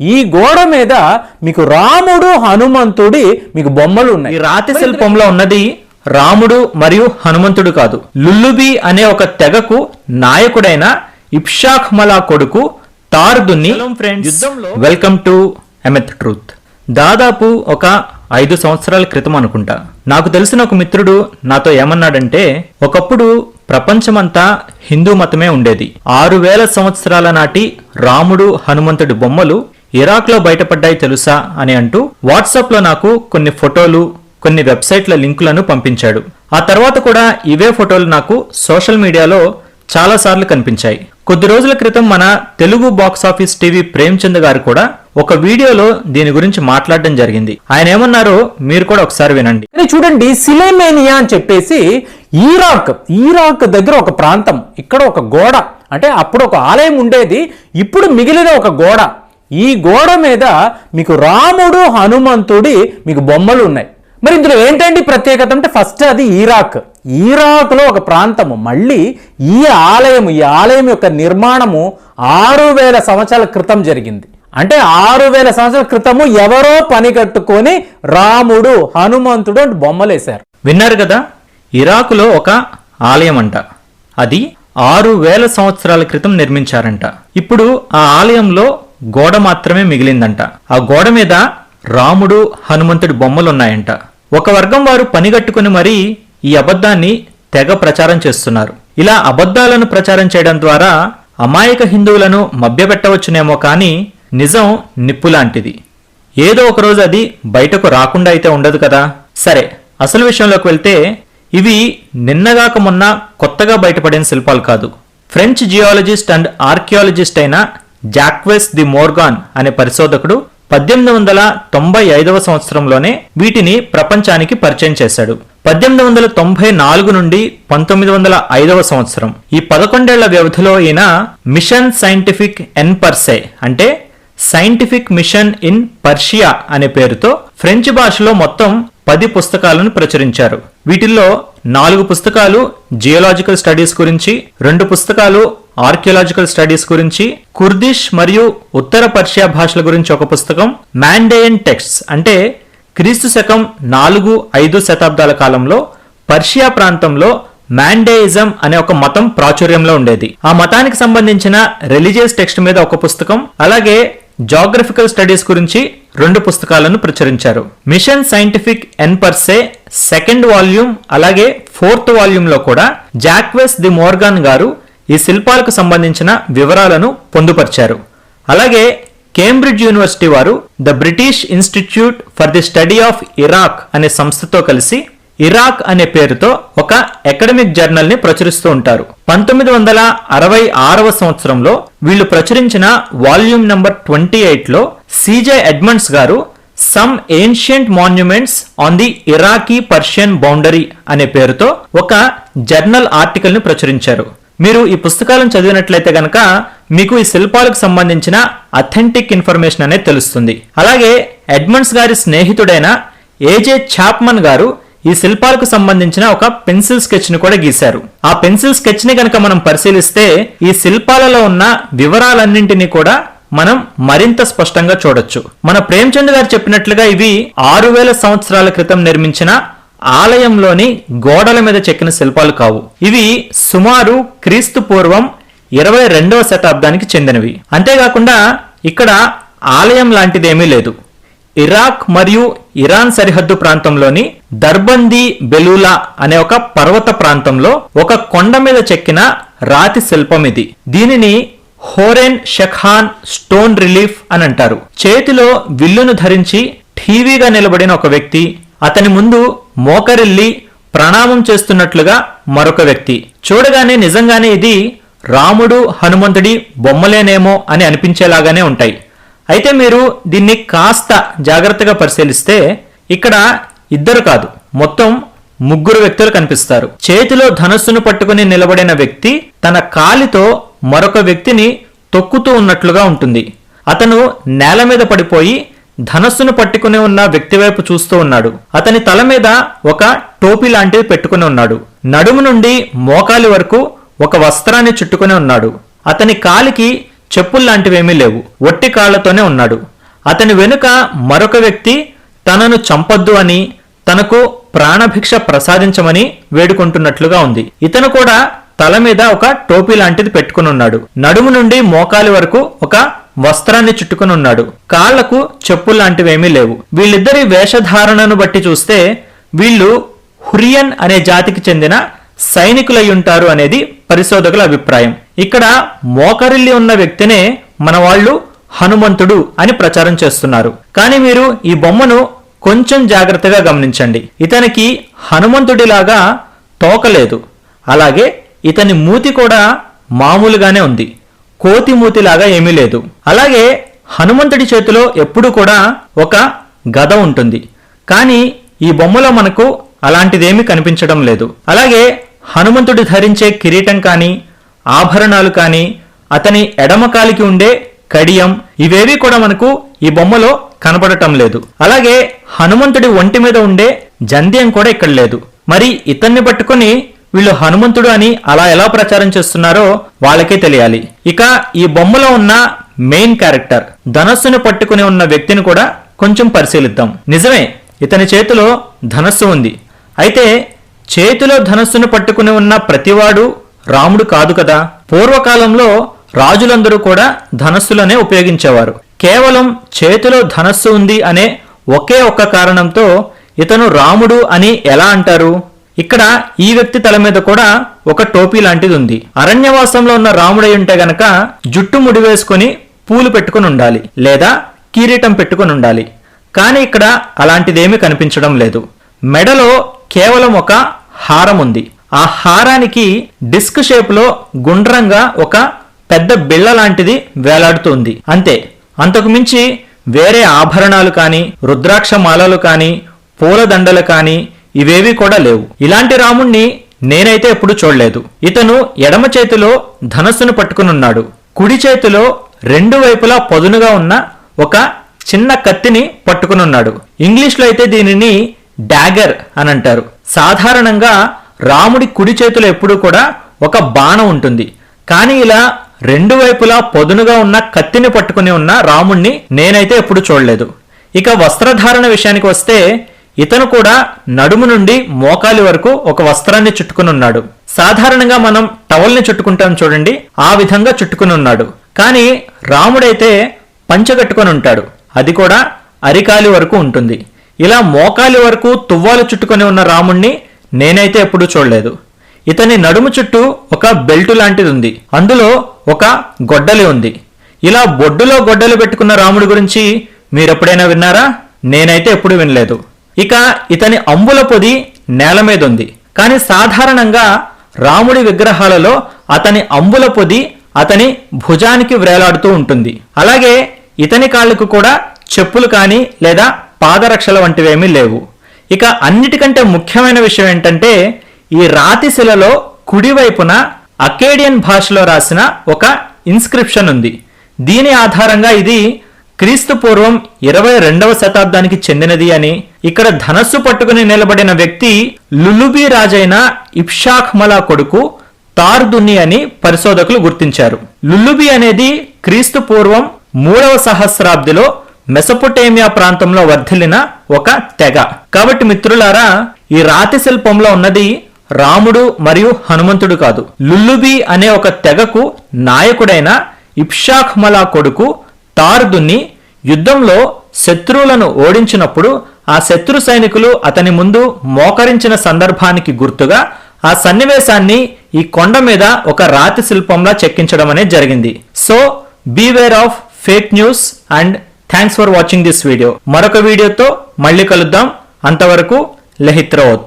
ఈ గోడ మీద మీకు రాముడు హనుమంతుడి మీకు బొమ్మలు ఉన్నాయి. ఈ రాతి శిల్పంలో ఉన్నది రాముడు మరియు హనుమంతుడు కాదు. లుల్లుబి అనే ఒక తెగకు నాయకుడైన ఇప్షాక్ మలా కొడుకు తార్దుని వెల్కమ్ టు ఎమెత్ ట్రూత్ దాదాపు ఒక ఐదు సంవత్సరాల క్రితం అనుకుంటా. నాకు తెలిసిన ఒక మిత్రుడు నాతో ఏమన్నాడంటే ఒకప్పుడు ప్రపంచమంతా హిందూ మతమే ఉండేది. ఆరు వేల సంవత్సరాల నాటి రాముడు హనుమంతుడి బొమ్మలు ఇరాక్లో బయటపడ్డాయి తెలుసా అని అంటూ వాట్సాప్లో నాకు కొన్ని ఫోటోలు కొన్ని వెబ్సైట్ల లింకులను పంపించాడు. ఆ తర్వాత కూడా ఇవే ఫోటోలు నాకు సోషల్ మీడియాలో చాలా సార్లు కనిపించాయి. కొద్ది రోజుల క్రితం మన Telugu box office TV Premchand గారు కూడా ఒక వీడియోలో దీని గురించి మాట్లాడడం జరిగింది. ఆయన ఏమన్నారో మీరు కూడా ఒకసారి వినండి. చూడండి సిలేమేనియా అని చెప్పేసి ఈరాక్ ఈరాక్ దగ్గర ఒక ప్రాంతం ఇక్కడ ఒక గోడ. అంటే అప్పుడు ఒక ఆలయం ఉండేది ఇప్పుడు మిగిలిన ఒక గోడ. ఈ గోడ మీద మీకు రాముడు హనుమంతుడి మీకు బొమ్మలు ఉన్నాయి. మరి ఇందులో ఏంటండి ప్రత్యేకత అంటే ఫస్ట్ అది ఈరాక్. ఈరాక్లో ఒక ప్రాంతము. మళ్ళీ ఈ ఆలయం ఈ ఆలయం యొక్క నిర్మాణము ఆరు వేల సంవత్సరాల క్రితం జరిగింది. అంటే ఆరు వేల సంవత్సరాల క్రితము ఎవరో పని కట్టుకొని రాముడు హనుమంతుడు అంటే బొమ్మలేశారు విన్నారు కదా? ఇరాకులో ఒక ఆలయం అంట అది ఆరు వేల సంవత్సరాల క్రితం నిర్మించారంట. ఇప్పుడు ఆ ఆలయంలో గోడ మాత్రమే మిగిలిందంట. ఆ గోడ మీద రాముడు హనుమంతుడి బొమ్మలున్నాయంట. ఒక వర్గం వారు పనిగట్టుకుని మరీ ఈ అబద్ధాన్ని తెగ ప్రచారం చేస్తున్నారు. ఇలా అబద్ధాలను ప్రచారం చేయడం ద్వారా అమాయక హిందువులను మభ్యపెట్టవచ్చునేమో కానీ నిజం నిప్పు లాంటిది ఏదో ఒక రోజు అది బయటకు రాకుండా అయితే ఉండదు కదా? సరే అసలు విషయంలోకి వెళ్తే ఇవి నిన్నగాక మొన్న కొత్తగా బయటపడిన శిల్పాలు కాదు. ఫ్రెంచ్ జియాలజిస్ట్ అండ్ ఆర్కియాలజిస్ట్ అయిన జాక్వెస్ ది మోర్గాన్ అనే పరిశోధకుడు పద్దెనిమిది వందల తొంభై ఐదవ సంవత్సరంలోనే వీటిని ప్రపంచానికి పరిచయం చేశాడు. పద్దెనిమిది వందల తొంభై నాలుగు నుండి పంతొమ్మిది వందల ఐదవ సంవత్సరం. ఈ పదకొండేళ్ళ వ్యవధిలో ఈయన మిషన్ సైంటిఫిక్ ఎన్ పర్సే అంటే సైంటిఫిక్ మిషన్ ఇన్ పర్షియా అనే పేరుతో ఫ్రెంచ్ భాషలో మొత్తం పది పుస్తకాలను ప్రచురించారు. వీటిల్లో నాలుగు పుస్తకాలు జియోలాజికల్ స్టడీస్ గురించి రెండు పుస్తకాలు ఆర్కియలాజికల్ స్టడీస్ గురించి కుర్దిష్ మరియు ఉత్తర పర్షియా భాషల గురించి ఒక పుస్తకం మ్యాండేయన్ టెక్స్ట్స్ అంటే క్రీస్తు శకం నాలుగు ఐదు శతాబ్దాల కాలంలో పర్షియా ప్రాంతంలో మ్యాండేయిజం అనే ఒక మతం ప్రాచుర్యంలో ఉండేది. ఆ మతానికి సంబంధించిన రిలీజియస్ టెక్స్ట్ మీద ఒక పుస్తకం అలాగే జాగ్రఫికల్ స్టడీస్ గురించి రెండు పుస్తకాలను ప్రచురించారు. మిషన్ సైంటిఫిక్ ఎన్ పర్సే సెకండ్ వాల్యూమ్ అలాగే ఫోర్త్ వాల్యూమ్లో కూడా జాక్వెస్ ది మోర్గాన్ గారు ఈ శిల్పాలకు సంబంధించిన వివరాలను పొందుపరిచారు. అలాగే కేంబ్రిడ్జ్ యూనివర్సిటీ వారు the British Institute for the study of Iraq అనే సంస్థతో కలిసి ఇరాక్ అనే పేరుతో ఒక అకాడమిక్ జర్నల్ని ప్రచురిస్తూ ఉంటారు. పంతొమ్మిది వందల అరవై ఆరవ సంవత్సరంలో వీళ్ళు ప్రచురించిన వాల్యూమ్ నంబర్ ట్వంటీ ఎయిట్లో సిజే ఎడ్మండ్స్ గారు some ancient monuments on the Iraqi Persian boundary అనే పేరుతో ఒక జర్నల్ ఆర్టికల్ని ప్రచురించారు. మీరు ఈ పుస్తకాలను చదివినట్లయితే కనుక మీకు ఈ శిల్పాలకు సంబంధించిన అథెంటిక్ ఇన్ఫర్మేషన్ అనేది తెలుస్తుంది. అలాగే ఎడ్మండ్స్ గారి స్నేహితుడైన ఏజే చాప్మన్ గారు ఈ శిల్పాలకు సంబంధించిన ఒక పెన్సిల్ స్కెచ్ని కూడా గీశారు. ఆ పెన్సిల్ స్కెచ్ని కనుక మనం పరిశీలిస్తే ఈ శిల్పాలలో ఉన్న వివరాలన్నింటినీ కూడా మనం మరింత స్పష్టంగా చూడొచ్చు. మన ప్రేమ్చంద్ గారు చెప్పినట్లుగా ఇవి ఆరు వేల సంవత్సరాల క్రితం నిర్మించిన ఆలయంలోని గోడల మీద చెక్కిన శిల్పాలు కావు. ఇవి సుమారు క్రీస్తు పూర్వం ఇరవై రెండవ శతాబ్దానికి చెందినవి. అంతేకాకుండా ఇక్కడ ఆలయం లాంటిదేమీ లేదు. ఇరాక్ మరియు ఇరాన్ సరిహద్దు ప్రాంతంలోని దర్బందీ బెలూలా అనే ఒక పర్వత ప్రాంతంలో ఒక కొండ మీద చెక్కిన రాతి శిల్పం ఇది. దీనిని హోరెన్ షఖాన్ స్టోన్ రిలీఫ్ అని అంటారు. చేతిలో విల్లును ధరించి ఠీవీగా నిలబడిన ఒక వ్యక్తి అతని ముందు మోకరిల్లి ప్రణామం చేస్తున్నట్లుగా మరొక వ్యక్తి. చూడగానే నిజంగానే ఇది రాముడు హనుమంతుడి బొమ్మలేనేమో అని అనిపించేలాగానే ఉంటాయి. అయితే మీరు దీన్ని కాస్త జాగ్రత్తగా పరిశీలిస్తే ఇక్కడ ఇద్దరు కాదు మొత్తం ముగ్గురు వ్యక్తులు కనిపిస్తారు. చేతిలో ధనస్సును పట్టుకుని నిలబడిన వ్యక్తి తన కాలితో మరొక వ్యక్తిని తొక్కుతూ ఉన్నట్లుగా ఉంటుంది. అతను నేల మీద పడిపోయి ధనస్సును పట్టుకుని ఉన్న వ్యక్తి వైపు చూస్తూ ఉన్నాడు. అతని తల మీద ఒక టోపీ లాంటిది పెట్టుకుని ఉన్నాడు. నడుము నుండి మోకాలి వరకు ఒక వస్త్రాన్ని చుట్టుకుని ఉన్నాడు. అతని కాలికి చెప్పులు లాంటివేమీ లేవు. ఒట్టి కాళ్ళతోనే ఉన్నాడు. అతని వెనుక మరొక వ్యక్తి తనను చంపొద్దు అని తనకు ప్రాణభిక్ష ప్రసాదించమని వేడుకుంటున్నట్లుగా ఉంది. ఇతను కూడా తల మీద ఒక టోపీ లాంటిది పెట్టుకుని ఉన్నాడు. నడుము నుండి మోకాలి వరకు ఒక వస్త్రాన్ని చుట్టుకునున్నాడు కాళ్ళకు చెప్పులు లాంటివేమీ లేవు. వీళ్ళిద్దరి వేషధారణను బట్టి చూస్తే వీళ్ళు హురియన్ అనే జాతికి చెందిన సైనికులై ఉంటారు అనేది పరిశోధకుల అభిప్రాయం. ఇక్కడ మోకరిల్లి ఉన్న వ్యక్తినే మన వాళ్ళు హనుమంతుడు అని ప్రచారం చేస్తున్నారు. కానీ మీరు ఈ బొమ్మను కొంచెం జాగ్రత్తగా గమనించండి. ఇతనికి హనుమంతుడిలాగా తోకలేదు అలాగే ఇతని మూతి కూడా మామూలుగానే ఉంది. కోతిమూతిలాగా ఏమీ లేదు. అలాగే హనుమంతుడి చేతిలో ఎప్పుడు కూడా ఒక గద ఉంటుంది. కానీ ఈ బొమ్మలో మనకు అలాంటిదేమీ కనిపించడం లేదు. అలాగే హనుమంతుడు ధరించే కిరీటం కానీ ఆభరణాలు కానీ అతని ఎడమకాలికి ఉండే కడియం ఇవేవి కూడా మనకు ఈ బొమ్మలో కనపడటం లేదు. అలాగే హనుమంతుడి ఒంటి మీద ఉండే జంధ్యం కూడా ఇక్కడ లేదు. మరి ఇతన్ని పట్టుకొని వీళ్ళు హనుమంతుడు అని అలా ఎలా ప్రచారం చేస్తున్నారో వాళ్ళకే తెలియాలి. ఇక ఈ బొమ్మలో ఉన్న మెయిన్ క్యారెక్టర్ ధనస్సును పట్టుకుని ఉన్న వ్యక్తిని కూడా కొంచెం పరిశీలిద్దాం. నిజమే ఇతని చేతిలో ధనస్సు ఉంది. అయితే చేతిలో ధనస్సును పట్టుకుని ఉన్న ప్రతివాడు రాముడు కాదు కదా. పూర్వకాలంలో రాజులందరూ కూడా ధనస్సులనే ఉపయోగించేవారు. కేవలం చేతిలో ధనస్సు ఉంది అనే ఒకే ఒక్క కారణంతో ఇతను రాముడు అని ఎలా అంటారు? ఇక్కడ ఈ వ్యక్తి తల మీద కూడా ఒక టోపీ లాంటిది ఉంది. అరణ్యవాసంలో ఉన్న రాముడై ఉంటే గనక జుట్టు ముడివేసుకుని పూలు పెట్టుకుని ఉండాలి లేదా కిరీటం పెట్టుకుని ఉండాలి. కానీ ఇక్కడ అలాంటిదేమీ కనిపించడం లేదు. మెడలో కేవలం ఒక హారం ఉంది. ఆ హారానికి డిస్క్ షేప్లో గుండ్రంగా ఒక పెద్ద బిళ్ళ లాంటిది వేలాడుతుంది అంతే. అంతకు మించి వేరే ఆభరణాలు కానీ రుద్రాక్ష మాలలు కానీ పూలదండలు కానీ ఇవేవి కూడా లేవు. ఇలాంటి రాముణ్ణి నేనైతే ఎప్పుడు చూడలేదు. ఇతను ఎడమ చేతిలో ధనస్సును పట్టుకునున్నాడు. కుడి చేతిలో రెండు వైపులా పదునుగా ఉన్న ఒక చిన్న కత్తిని పట్టుకునున్నాడు. ఇంగ్లీష్లో అయితే దీనిని డాగర్ అని అంటారు సాధారణంగా రాముడి కుడి చేతిలో ఎప్పుడూ కూడా ఒక బాణం ఉంటుంది. కానీ ఇలా రెండు వైపులా పొదునుగా ఉన్న కత్తిని పట్టుకుని ఉన్న రాముణ్ణి నేనైతే ఎప్పుడు చూడలేదు. ఇక వస్త్రధారణ విషయానికి వస్తే ఇతను కూడా నడుము నుండి మోకాలి వరకు ఒక వస్త్రాన్ని చుట్టుకుని ఉన్నాడు. సాధారణంగా మనం టవల్ని చుట్టుకుంటాం చూడండి ఆ విధంగా చుట్టుకుని ఉన్నాడు. కానీ రాముడైతే పంచగట్టుకొని ఉంటాడు. అది కూడా అరికాలి వరకు ఉంటుంది. ఇలా మోకాలి వరకు తువ్వాలు చుట్టుకొని ఉన్న రాముణ్ణి నేనైతే ఎప్పుడూ చూడలేదు. ఇతని నడుము చుట్టూ ఒక బెల్టు లాంటిది ఉంది అందులో ఒక గొడ్డలి ఉంది. ఇలా బొడ్డులో గొడ్డలు పెట్టుకున్న రాముడి గురించి మీరెప్పుడైనా విన్నారా? నేనైతే ఎప్పుడు వినలేదు. ఇక ఇతని అంబుల పొది నేల మీద ఉంది కానీ సాధారణంగా రాముడి విగ్రహాలలో అతని అంబుల పొది అతని భుజానికి వ్రేలాడుతూ ఉంటుంది. అలాగే ఇతని కాళ్ళకు కూడా చెప్పులు కానీ లేదా పాదరక్షల వంటివేమీ లేవు. ఇక అన్నిటికంటే ముఖ్యమైన విషయం ఏంటంటే ఈ రాతి శిలలో కుడివైపున అకేడియన్ భాషలో రాసిన ఒక ఇన్స్క్రిప్షన్ ఉంది. దీని ఆధారంగా ఇది క్రీస్తు పూర్వం ఇరవై రెండవ శతాబ్దానికి చెందినది అని ఇక్కడ ధనస్సు పట్టుకుని నిలబడిన వ్యక్తి లులుబీ రాజైన ఇప్షాఖ్మలా కొడుకు తార్దుని అని పరిశోధకులు గుర్తించారు. లుల్లుబి అనేది క్రీస్తు పూర్వం మూడవ సహస్రాబ్దిలో మెసపొటేమియా ప్రాంతంలో వర్ధిల్లిన ఒక తెగ. కాబట్టి మిత్రులారా ఈ రాతి శిల్పంలో ఉన్నది రాముడు మరియు హనుమంతుడు కాదు. లుల్లుబి అనే ఒక తెగకు నాయకుడైన ఇప్షాఖ్మలా కొడుకు తార్దుని యుద్ధంలో శత్రువులను ఓడించినప్పుడు ఆ శత్రు సైనికులు అతని ముందు మోకరించిన సందర్భానికి గుర్తుగా ఆ సన్నివేశాన్ని ఈ కొండ మీద ఒక రాతి శిల్పంలా చెక్కించడం అనేది జరిగింది. So beware of fake news and thanks for watching this video మరొక వీడియోతో మళ్ళీ కలుద్దాం. అంతవరకు లెహిత్రవత్.